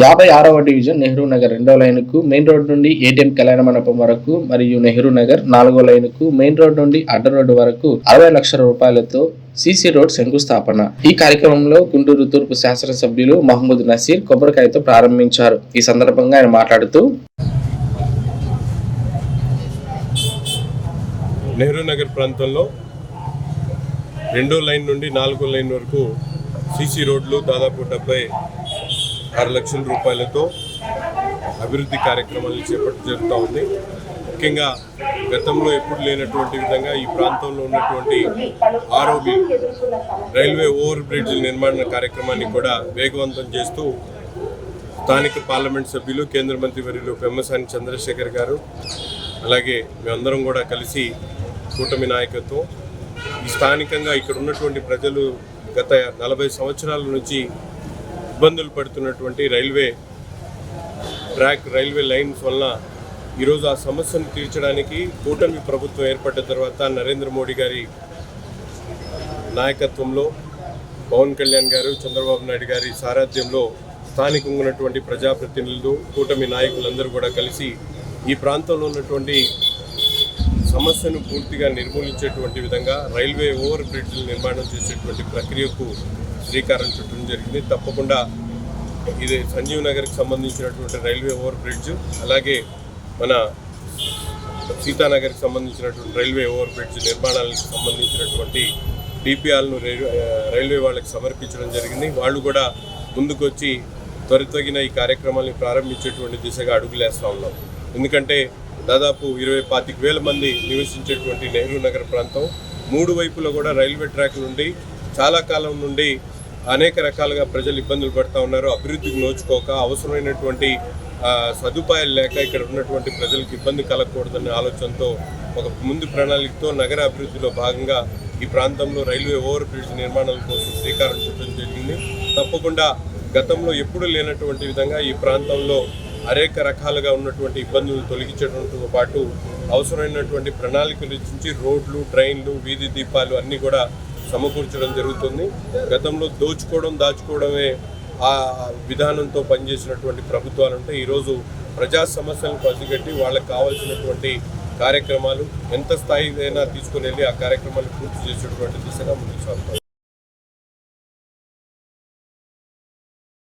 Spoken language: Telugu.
యాభై ఆరవ డివిజన్ నెహ్రూ నగర్ రెండో లైన్కు మెయిన్ రోడ్ నుండి ఏటీఎం కళ్యాణ మండపం వరకు మరియు నెహ్రూ నగర్ నాలుగో లైన్కు మెయిన్ రోడ్ నుండి అడ్డ రోడ్డు వరకు అరవై లక్షల రూపాయలతో సీసీ రోడ్ శంకుస్థాపన. ఈ కార్యక్రమంలో గుంటూరు తూర్పు శాసనసభ్యులు మహమ్మద్ నసీర్ కొబ్బరికాయతో ప్రారంభించారు. ఈ సందర్భంగా ఆయన మాట్లాడుతూ నెహ్రూ నగర్ ప్రాంతంలో రెండో లైన్ నుండి నాలుగో లైన్ వరకు సీసీ రోడ్లు దాదాపు డెబ్బై ఆరు లక్షల రూపాయలతో అభివృద్ధి కార్యక్రమాలు చేపట్టు జరుగుతూ ఉంది. ముఖ్యంగా గతంలో ఎప్పుడు లేనటువంటి విధంగా ఈ ప్రాంతంలో ఉన్నటువంటి ఆరోగ్య రైల్వే ఓవర్ బ్రిడ్జ్ నిర్మాణ కార్యక్రమాన్ని కూడా వేగవంతం చేస్తూ స్థానిక పార్లమెంట్ సభ్యులు కేంద్ర మంత్రి వర్యులు పెమ్మసాని చంద్రశేఖర్ గారు అలాగే మేమందరం కూడా కలిసి కూటమి నాయకత్వం. ఈ స్థానికంగా ఇక్కడ ఉన్నటువంటి ప్రజలు గత నలభై సంవత్సరాల నుంచి ఇబ్బందులు పడుతున్నటువంటి రైల్వే ట్రాక్ రైల్వే లైన్స్ వల్ల ఈరోజు ఆ సమస్యను తీర్చడానికి కూటమి ప్రభుత్వం ఏర్పడ్డ తర్వాత నరేంద్ర మోడీ గారి నాయకత్వంలో పవన్ కళ్యాణ్ గారు చంద్రబాబు నాయుడు గారి సారథ్యంలో స్థానికంగా ఉన్నటువంటి ప్రజాప్రతినిధులు కూటమి నాయకులందరూ కూడా కలిసి ఈ ప్రాంతంలో ఉన్నటువంటి సమస్యను పూర్తిగా నిర్మూలించేటువంటి విధంగా రైల్వే ఓవర్ బ్రిడ్జ్లు నిర్మాణం చేసేటువంటి ప్రక్రియకు శ్రీకారం చుట్టడం జరిగింది. తప్పకుండా ఇది సంజీవ్ నగర్కి సంబంధించినటువంటి రైల్వే ఓవర్ బ్రిడ్జ్ అలాగే మన సీతానగర్కి సంబంధించినటువంటి రైల్వే ఓవర్ బ్రిడ్జ్ నిర్మాణాలకు సంబంధించినటువంటి డిపిఆర్ను రైల్వే వాళ్ళకి సమర్పించడం జరిగింది. వాళ్ళు కూడా ముందుకొచ్చి త్వరితగిన ఈ కార్యక్రమాన్ని ప్రారంభించేటువంటి దిశగా అడుగులేస్తూ ఉన్నాం. ఎందుకంటే దాదాపు ఇరవై పాతిక వేల మంది నివసించేటువంటి నెహ్రూ నగర్ ప్రాంతం. మూడు వైపులా కూడా రైల్వే ట్రాక్ నుండి చాలా కాలం నుండి అనేక రకాలుగా ప్రజలు ఇబ్బందులు పడుతూ ఉన్నారు. అభివృద్ధికి నోచుకోక అవసరమైనటువంటి సదుపాయాలు లేక ఇక్కడ ఉన్నటువంటి ప్రజలకు ఇబ్బంది కలగకూడదనే ఆలోచనతో ఒక ముందు ప్రణాళికతో నగర అభివృద్ధిలో భాగంగా ఈ ప్రాంతంలో రైల్వే ఓవర్ బ్రిడ్జ్ నిర్మాణాల కోసం శ్రీకారం చుట్టడం జరిగింది. తప్పకుండా గతంలో ఎప్పుడూ లేనటువంటి విధంగా ఈ ప్రాంతంలో అనేక రకాలుగా ఉన్నటువంటి ఇబ్బందులు తొలగించడంతో పాటు అవసరమైనటువంటి ప్రణాళికలు ఇచ్చి రోడ్లు ట్రైన్లు వీధి దీపాలు అన్నీ కూడా సమకూర్చడం జరుగుతుంది. గతంలో దోచుకోవడం దాచుకోవడమే ఆ విధానంతో పనిచేసినటువంటి ప్రభుత్వాలు ఉంటే ఈరోజు ప్రజా సమస్యలను పసిగట్టి వాళ్ళకి కావాల్సినటువంటి కార్యక్రమాలు ఎంత స్థాయి అయినా తీసుకుని వెళ్ళి ఆ కార్యక్రమాన్ని పూర్తి చేసేటువంటి దిశగా ముందుకు సాగుతాం.